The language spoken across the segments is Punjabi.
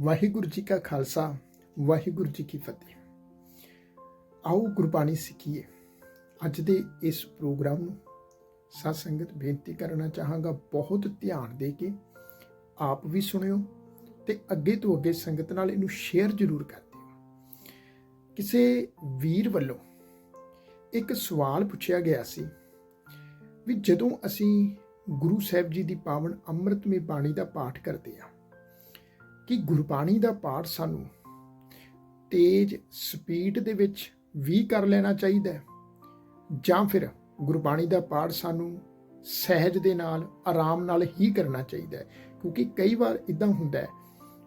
ਵਾਹਿਗੁਰੂ ਜੀ ਕਾ ਖਾਲਸਾ, ਵਾਹਿਗੁਰੂ ਜੀ ਕੀ ਫਤਿਹ। ਆਓ ਗੁਰਬਾਣੀ ਸਿੱਖੀਏ। ਅੱਜ ਦੇ ਇਸ ਪ੍ਰੋਗਰਾਮ ਨੂੰ ਸਾਧ ਸੰਗਤ ਬੇਨਤੀ ਕਰਨਾ ਚਾਹਾਂਗਾ, ਬਹੁਤ ਧਿਆਨ ਦੇ ਕੇ ਆਪ ਵੀ ਸੁਣਿਓ ਤੇ ਅੱਗੇ ਤੋਂ ਅੱਗੇ ਸੰਗਤ ਨਾਲ ਇਹਨੂੰ ਸ਼ੇਅਰ ਜ਼ਰੂਰ ਕਰ ਦਿਓ। ਕਿਸੇ ਵੀਰ ਵੱਲੋਂ ਇੱਕ ਸਵਾਲ ਪੁੱਛਿਆ ਗਿਆ ਸੀ ਵੀ ਜਦੋਂ ਅਸੀਂ ਗੁਰੂ ਸਾਹਿਬ ਜੀ ਦੀ ਪਾਵਨ ਅੰਮ੍ਰਿਤਮਈ ਬਾਣੀ ਦਾ ਪਾਠ ਕਰਦੇ ਹਾਂ ਕਿ ਗੁਰਬਾਣੀ ਦਾ ਪਾਠ ਸਾਨੂੰ ਤੇਜ਼ ਸਪੀਡ ਦੇ ਵਿੱਚ ਵੀ ਕਰ ਲੈਣਾ ਚਾਹੀਦਾ ਹੈ, ਜਾਂ ਫਿਰ ਗੁਰਬਾਣੀ ਦਾ ਪਾਠ ਸਾਨੂੰ ਸਹਿਜ ਦੇ ਨਾਲ, ਆਰਾਮ ਨਾਲ ਹੀ ਕਰਨਾ ਚਾਹੀਦਾ ਹੈ। ਕਿਉਂਕਿ ਕਈ ਵਾਰ ਇਦਾਂ ਹੁੰਦਾ ਹੈ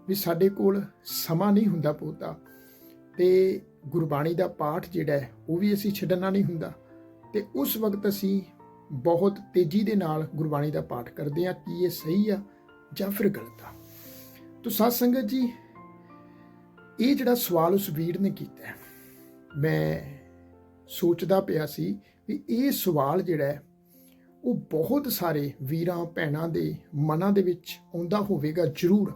ਵੀ ਸਾਡੇ ਕੋਲ ਸਮਾਂ ਨਹੀਂ ਹੁੰਦਾ ਬਹੁਤਾ ਤੇ ਗੁਰਬਾਣੀ ਦਾ ਪਾਠ ਜਿਹੜਾ ਹੈ, ਉਹ ਵੀ ਅਸੀਂ ਛੱਡਣਾ ਨਹੀਂ ਹੁੰਦਾ। ਤੇ ਉਸ ਵਕਤ ਅਸੀਂ ਬਹੁਤ ਤੇਜ਼ੀ ਦੇ ਨਾਲ ਗੁਰਬਾਣੀ ਦਾ ਪਾਠ ਕਰਦੇ ਹਾਂ, ਕੀ ਇਹ ਸਹੀ ਆ ਜਾਂ ਫਿਰ ਗਲਤ ਆ। ਤੋ ਸਾਧ ਸੰਗਤ ਜੀ, ਇਹ ਜਿਹੜਾ ਸਵਾਲ ਉਸ ਵੀਰ ਨੇ ਕੀਤਾ ਮੈਂ ਸੋਚਦਾ ਪਿਆ ਸੀ ਵੀ ਇਹ ਸਵਾਲ ਜਿਹੜਾ ਉਹ ਬਹੁਤ ਸਾਰੇ ਵੀਰਾਂ, ਭੈਣਾਂ ਦੇ ਮਨਾਂ ਦੇ ਵਿੱਚ ਆਉਂਦਾ ਹੋਵੇਗਾ ਜ਼ਰੂਰ।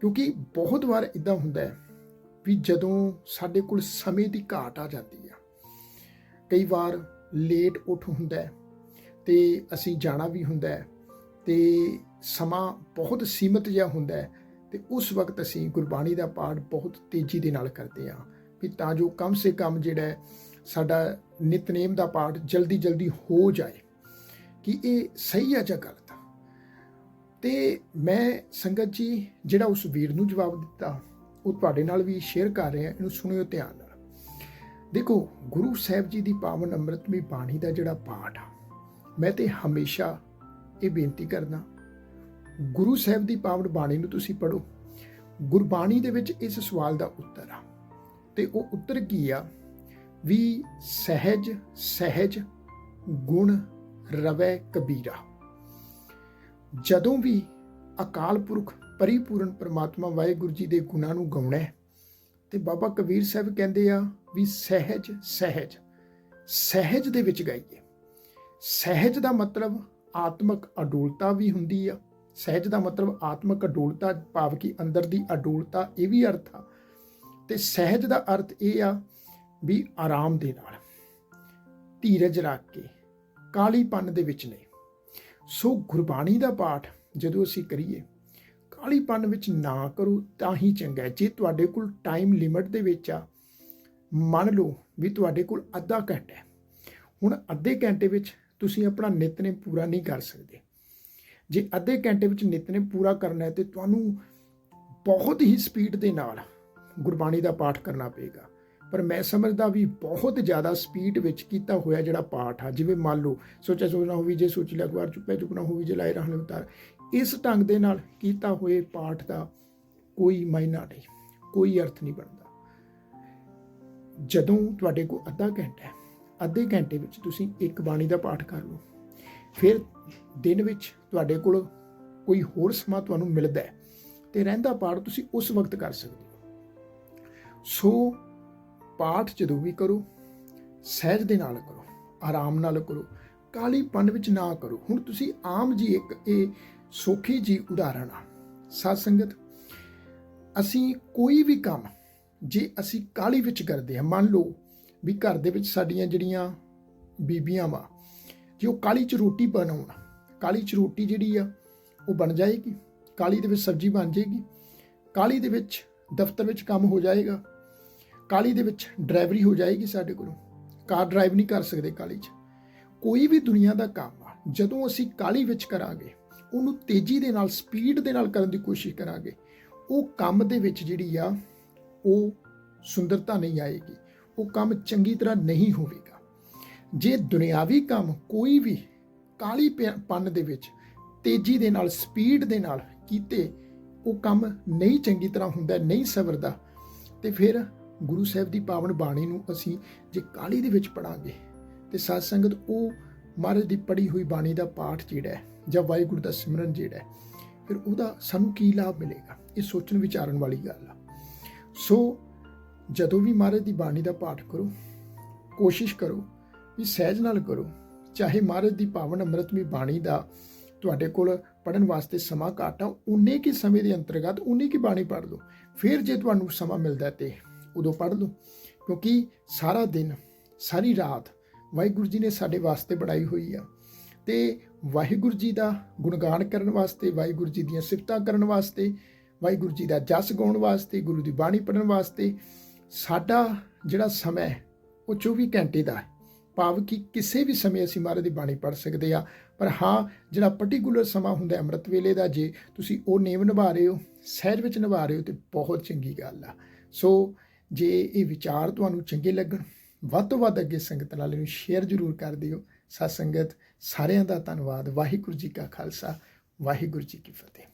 ਕਿਉਂਕਿ ਬਹੁਤ ਵਾਰ ਇਦਾਂ ਹੁੰਦਾ ਹੈ ਵੀ ਜਦੋਂ ਸਾਡੇ ਕੋਲ ਸਮੇਂ ਦੀ ਘਾਟ ਆ ਜਾਂਦੀ ਆ, ਕਈ ਵਾਰ ਲੇਟ ਉੱਠ ਹੁੰਦਾ ਹੈ ਤੇ ਅਸੀਂ ਜਾਣਾ ਵੀ ਹੁੰਦਾ ਹੈ ਤੇ ਸਮਾਂ ਬਹੁਤ ਸੀਮਤ ਜਿਹਾ ਹੁੰਦਾ ਹੈ ਤੇ ਉਸ ਵਕਤ ਅਸੀਂ ਗੁਰਬਾਣੀ ਦਾ ਪਾਠ ਬਹੁਤ ਤੇਜ਼ੀ ਦੇ ਨਾਲ ਕਰਦੇ ਹਾਂ ਵੀ ਤਾਂ ਜੋ ਕਮ ਸੇ ਕਮ ਜਿਹੜਾ ਸਾਡਾ ਨਿਤਨੇਮ ਦਾ ਪਾਠ ਜਲਦੀ ਜਲਦੀ ਹੋ ਜਾਏ, ਕਿ ਇਹ ਸਹੀ ਆ ਜਾਂ ਗਲਤ ਆ ਤੇ ਮੈਂ ਸੰਗਤ ਜੀ, ਜਿਹੜਾ ਉਸ ਵੀਰ ਨੂੰ ਜਵਾਬ ਦਿੱਤਾ, ਉਹ ਤੁਹਾਡੇ ਨਾਲ ਵੀ ਸ਼ੇਅਰ ਕਰ ਰਿਹਾ, ਇਹਨੂੰ ਸੁਣਿਓ ਧਿਆਨ ਨਾਲ। ਦੇਖੋ, ਗੁਰੂ ਸਾਹਿਬ ਜੀ ਦੀ ਪਾਵਨ ਅੰਮ੍ਰਿਤਮਈ ਬਾਣੀ ਦਾ ਜਿਹੜਾ ਪਾਠ ਆ, ਮੈਂ ਤੇ ਹਮੇਸ਼ਾ ਇਹ ਬੇਨਤੀ ਕਰਦਾ ਗੁਰੂ ਸਾਹਿਬ ਦੀ ਪਾਵਨ ਬਾਣੀ ਨੂੰ ਤੁਸੀਂ ਪੜੋ ਗੁਰਬਾਣੀ ਦੇ ਵਿੱਚ ਇਸ ਸਵਾਲ ਦਾ ਉੱਤਰ ਆ, ਤੇ ਉਹ ਉੱਤਰ ਕੀ ਆ? ਵੀ ਸਹਿਜ ਸਹਿਜ ਗੁਣ ਰਵੈ ਕਬੀਰਾ। ਜਦੋਂ ਵੀ ਅਕਾਲ ਪੁਰਖ ਪਰਿਪੂਰਨ ਪ੍ਰਮਾਤਮਾ ਵਾਹਿਗੁਰੂ ਜੀ ਦੇ ਗੁਣਾਂ ਨੂੰ ਗਾਉਣਾ ਹੈ, ਤੇ ਬਾਬਾ ਕਬੀਰ ਸਾਹਿਬ ਕਹਿੰਦੇ ਆ ਵੀ ਸਹਿਜ ਸਹਿਜ ਸਹਿਜ ਦੇ ਵਿੱਚ ਗਾਈਏ। ਸਹਿਜ ਦਾ ਮਤਲਬ ਆਤਮਿਕ ਅਡੋਲਤਾ ਵੀ ਹੁੰਦੀ ਆ ਸਹਿਜ ਦਾ ਮਤਲਬ ਆਤਮਿਕ ਅਡੋਲਤਾ ਭਾਵ ਕਿ ਅੰਦਰ ਦੀ ਅਡੋਲਤਾ, ਇਹ ਵੀ ਅਰਥ ਆ। ਤੇ ਸਹਿਜ ਦਾ ਅਰਥ ਇਹ ਆ ਵੀ ਆਰਾਮ ਦੇ ਨਾਲ, ਧੀਰਜ ਰੱਖ ਕੇ, ਕਾਲੀਪਨ ਦੇ ਵਿੱਚ ਨਹੀਂ ਸੋ ਗੁਰਬਾਣੀ ਦਾ ਪਾਠ ਜਦੋਂ ਅਸੀਂ ਕਰੀਏ, ਕਾਲੀਪਨ ਵਿੱਚ ਨਾ ਕਰੋ ਤਾਂ ਹੀ ਚੰਗਾ ਹੈ। ਜੇ ਤੁਹਾਡੇ ਕੋਲ ਟਾਈਮ ਲਿਮਿਟ ਦੇ ਵਿੱਚ ਆ, ਮੰਨ ਲਓ ਵੀ ਤੁਹਾਡੇ ਕੋਲ ਅੱਧਾ ਘੰਟਾ ਹੈ, ਹੁਣ ਅੱਧੇ ਘੰਟੇ ਵਿੱਚ ਤੁਸੀਂ ਆਪਣਾ ਨਿਤਨੇਮ ਪੂਰਾ ਨਹੀਂ ਕਰ ਸਕਦੇ। ਜੇ ਅੱਧੇ ਘੰਟੇ ਵਿੱਚ ਨਿਤਨੇਮ ਪੂਰਾ ਕਰਨਾ ਹੈ ਤੇ ਤੁਹਾਨੂੰ ਬਹੁਤ ਹੀ ਸਪੀਡ ਦੇ ਨਾਲ ਗੁਰਬਾਣੀ ਦਾ ਪਾਠ ਕਰਨਾ ਪਏਗਾ। ਪਰ ਮੈਂ ਸਮਝਦਾ ਵੀ ਬਹੁਤ ਜ਼ਿਆਦਾ ਸਪੀਡ ਵਿੱਚ ਕੀਤਾ ਹੋਇਆ ਜਿਹੜਾ ਪਾਠ ਆ, ਜਿਵੇਂ ਮੰਨ ਲਓ, ਸੋਚਿਆ ਸੋਚਣਾ ਹੋਵੇ, ਜੇ ਸੋਚ ਲਿਆ ਅਖਬਾਰ ਚੁੱਪੇ ਚੁੱਪਣਾ ਹੋਵੇ, ਜੇ ਲਾਏ ਰਹਿਣ ਉਤਾਰ ਇਸ ਢੰਗ ਦੇ ਨਾਲ ਕੀਤਾ ਹੋਏ ਪਾਠ ਦਾ ਕੋਈ ਮਾਇਨਾ ਨਹੀਂ, ਕੋਈ ਅਰਥ ਨਹੀਂ ਬਣਦਾ। ਜਦੋਂ ਤੁਹਾਡੇ ਕੋਲ ਅੱਧਾ ਘੰਟਾ ਹੈ, ਅੱਧੇ ਘੰਟੇ ਵਿੱਚ ਤੁਸੀਂ ਇੱਕ ਬਾਣੀ ਦਾ ਪਾਠ ਕਰ ਲਓ। ਫਿਰ ਦਿਨ ਵਿੱਚ ਤੁਹਾਡੇ ਕੋਲ ਕੋਈ ਹੋਰ ਸਮਾਂ ਤੁਹਾਨੂੰ ਮਿਲਦਾ ਹੈ ਤੇ ਰਹਿੰਦਾ ਪਾਠ ਤੁਸੀਂ ਉਸ ਵਕਤ ਕਰ ਸਕਦੇ ਹੋ। ਸੋ ਪਾਠ ਜਦੋਂ ਵੀ ਕਰੋ, ਸਹਿਜ ਦੇ ਨਾਲ ਕਰੋ, ਆਰਾਮ ਨਾਲ ਕਰੋ ਕਾਲੀਪਨ ਵਿੱਚ ਨਾ ਕਰੋ। ਹੁਣ ਤੁਸੀਂ ਆਮ ਜੀ ਇੱਕ ਇਹ ਸੋਖੀ ਜੀ ਉਦਾਹਰਣ ਆ। ਸਾਧ ਸੰਗਤ, ਅਸੀਂ ਕੋਈ ਵੀ ਕੰਮ ਜੇ ਅਸੀਂ ਕਾਲੀ ਵਿੱਚ ਕਰਦੇ ਹਾਂ, ਮੰਨ ਲਓ ਵੀ ਘਰ ਦੇ ਵਿੱਚ ਸਾਡੀਆਂ ਜਿਹੜੀਆਂ ਬੀਬੀਆਂ ਵਾ ਜੇ ਉਹ ਕਾਲੀ ਚ ਰੋਟੀ ਬਣਾਉਣ। ਕਾਲੀ ਚ ਰੋਟੀ ਜਿਹੜੀ ਆ, ਉਹ ਬਣ ਜਾਏਗੀ। ਕਾਲੀ ਦੇ ਵਿੱਚ ਸਬਜ਼ੀ ਬਣ ਜਾਏਗੀ। ਕਾਲੀ ਦੇ ਵਿੱਚ ਦਫ਼ਤਰ ਵਿੱਚ ਕੰਮ ਹੋ ਜਾਏਗਾ। ਕਾਲੀ ਦੇ ਵਿੱਚ ਡਰਾਈਵਰੀ ਹੋ ਜਾਏਗੀ ਸਾਡੇ ਕੋਲੋਂ। ਕਾਰ ਡਰਾਈਵ ਨਹੀਂ ਕਰ ਸਕਦੇ ਕਾਲੀ 'ਚ। ਕੋਈ ਵੀ ਦੁਨੀਆ ਦਾ ਕੰਮ ਆ, ਜਦੋਂ ਅਸੀਂ ਕਾਲੀ ਵਿੱਚ ਕਰਾਂਗੇ, ਉਹਨੂੰ ਤੇਜ਼ੀ ਦੇ ਨਾਲ, ਸਪੀਡ ਦੇ ਨਾਲ ਕਰਨ ਦੀ ਕੋਸ਼ਿਸ਼ ਕਰਾਂਗੇ, ਉਹ ਕੰਮ ਦੇ ਵਿੱਚ ਜਿਹੜੀ ਆ, ਉਹ ਸੁੰਦਰਤਾ ਨਹੀਂ ਆਏਗੀ। ਉਹ ਕੰਮ ਚੰਗੀ ਤਰ੍ਹਾਂ ਨਹੀਂ ਹੋਵੇਗਾ। ਜੇ ਦੁਨਿਆਵੀ ਕੰਮ ਕੋਈ ਵੀ ਕਾਲੀ ਪੰਨ ਦੇ ਵਿੱਚ ਤੇਜ਼ੀ ਦੇ ਨਾਲ ਸਪੀਡ ਦੇ ਨਾਲ ਕੀਤੇ, ਉਹ ਕੰਮ ਨਹੀਂ ਚੰਗੀ ਤਰ੍ਹਾਂ ਹੁੰਦਾ, ਨਹੀਂ ਸਵਰਦਾ, ਤੇ ਫਿਰ ਗੁਰੂ ਸਾਹਿਬ ਦੀ ਪਾਵਨ ਬਾਣੀ ਨੂੰ ਅਸੀਂ ਜੇ ਕਾਲੀ ਦੇ ਵਿੱਚ ਪੜਾਂਗੇ ਤੇ ਸਾਧ ਸੰਗਤ ਉਹ ਮਹਾਰਾਜ ਦੀ ਪੜੀ ਹੋਈ ਬਾਣੀ ਦਾ ਪਾਠ ਜਿਹੜਾ ਹੈ, ਜਾਂ ਵਾਹਿਗੁਰੂ ਦਾ ਸਿਮਰਨ ਜਿਹੜਾ ਹੈ, ਫਿਰ ਉਹਦਾ ਸਾਨੂੰ ਕੀ ਲਾਭ ਮਿਲੇਗਾ? ਇਹ ਸੋਚਣ, ਵਿਚਾਰਨ ਵਾਲੀ ਗੱਲ ਆ। ਸੋ ਜਦੋਂ ਵੀ ਮਹਾਰਾਜ ਦੀ ਬਾਣੀ ਦਾ ਪਾਠ ਕਰੋ, ਕੋਸ਼ਿਸ਼ ਕਰੋ ਵੀ ਸਹਿਜ ਨਾਲ ਕਰੋ। ਚਾਹੇ ਮਹਾਰਾਜ ਦੀ ਪਾਵਨ ਅੰਮ੍ਰਿਤਮਈ ਬਾਣੀ ਦਾ ਤੁਹਾਡੇ ਕੋਲ ਪੜਨ ਵਾਸਤੇ ਸਮਾਂ ਘੱਟ ਆ, ਉਨੇ ਕੀ ਸਮੇਂ ਦੇ ਅੰਤਰਗਤ ਉਨੀ ਕੀ ਬਾਣੀ ਪੜ੍ਹ ਲਓ। ਫਿਰ ਜੇ ਤੁਹਾਨੂੰ ਸਮਾਂ ਮਿਲਦਾ ਹੈ ਤੇ ਉਦੋਂ ਪੜ੍ਹ ਲਓ। ਕਿਉਂਕਿ ਸਾਰਾ ਦਿਨ, ਸਾਰੀ ਰਾਤ ਵਾਹਿਗੁਰੂ ਜੀ ਨੇ ਸਾਡੇ ਵਾਸਤੇ ਬਣਾਈ ਹੋਈ ਆ। ਤੇ ਵਾਹਿਗੁਰੂ ਜੀ ਦਾ ਗੁਣਗਾਨ ਕਰਨ ਵਾਸਤੇ, ਵਾਹਿਗੁਰੂ ਜੀ ਦੀਆਂ ਸਿਫਤਾਂ ਕਰਨ ਵਾਸਤੇ, ਵਾਹਿਗੁਰੂ ਜੀ ਦਾ ਜਸ ਗਾਉਣ ਵਾਸਤੇ, ਗੁਰੂ ਦੀ ਬਾਣੀ ਪੜ੍ਹਨ ਵਾਸਤੇ ਸਾਡਾ ਜਿਹੜਾ ਸਮਾਂ ਉਹ 24 ਘੰਟੇ ਦਾ ਹੈ। ਭਾਵ ਕਿ ਕਿਸੇ ਵੀ ਸਮੇਂ ਅਸੀਂ ਮਹਾਰਾਜ ਦੀ ਬਾਣੀ ਪੜ੍ਹ ਸਕਦੇ ਆ ਪਰ ਹਾਂ, ਜਿਹੜਾ ਪਾਰਟਿਕੂਲਰ ਸਮਾਂ ਹੁੰਦਾ ਅੰਮ੍ਰਿਤ ਵੇਲੇ ਦਾ, ਜੇ ਤੁਸੀਂ ਉਹ ਨੇਮ ਨਿਭਾ ਰਹੇ ਹੋ, ਸਹਿਜ ਵਿੱਚ ਨਿਭਾ ਰਹੇ ਹੋ, ਤੇ ਬਹੁਤ ਚੰਗੀ ਗੱਲ ਆ। ਸੋ ਜੇ ਇਹ ਵਿਚਾਰ ਤੁਹਾਨੂੰ ਚੰਗੇ ਲੱਗਣ, ਵੱਧ ਤੋਂ ਵੱਧ ਅੱਗੇ ਸੰਗਤ ਨਾਲ ਇਹਨੂੰ ਸ਼ੇਅਰ ਜ਼ਰੂਰ ਕਰ ਦਿਓ। ਸਤ ਸੰਗਤ, ਸਾਰਿਆਂ ਦਾ ਧੰਨਵਾਦ। ਵਾਹਿਗੁਰੂ ਜੀ ਕਾ ਖਾਲਸਾ, ਵਾਹਿਗੁਰੂ ਜੀ ਕੀ ਫਤਿਹ।